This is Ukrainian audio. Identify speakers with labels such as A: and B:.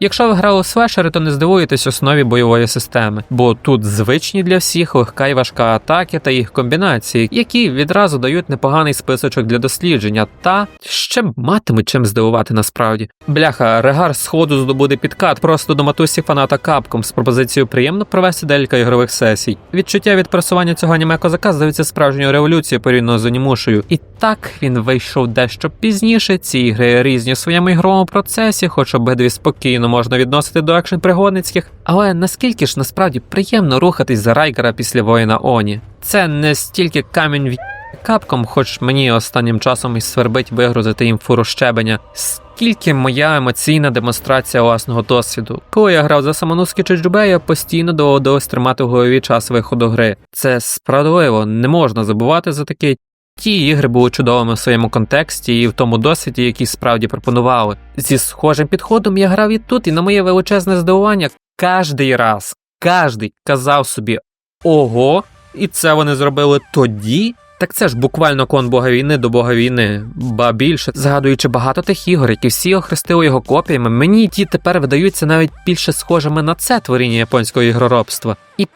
A: Якщо ви грали у свешери, то не здивуєтесь основі бойової системи, бо тут звичні для всіх легка і важка атаки та їх комбінації, які відразу дають непоганий списочок для дослідження, та ще матимуть чим здивувати насправді. Бляха, регар сходу здобуде підкат просто до матусі фаната капком з пропозицією приємно провести декілька ігрових сесій. Відчуття від просування цього аніме козака здається справжньою революцією порівняно з анімушею. І так він вийшов дещо пізніше. Ці ігри різні в своєму ігровому процесі, хоч обидві спокійно можна відносити до екшн пригодницьких. Але наскільки ж насправді приємно рухатись за Райкера після воїна Оні? Це не стільки камінь в капком, хоч мені останнім часом і свербить вигрузити їм фуру щебеня. Скільки моя емоційна демонстрація власного досвіду. Коли я грав за Самонуски чи Джубе, я постійно доводилось тримати в голові час виходу гри. Це справедливо, не можна забувати за таке. Ті ігри були чудовими в своєму контексті і в тому досвіді, який справді пропонували. Зі схожим підходом я грав і тут, і на моє величезне здивування, кожний раз, кожний казав собі ого, і це вони зробили тоді. Так це ж буквально клон бога війни до бога війни. Ба більше, згадуючи багато тих ігор, які всі охрестили його копіями, мені ті тепер видаються навіть більше схожими на це творіння японського ігроробства. І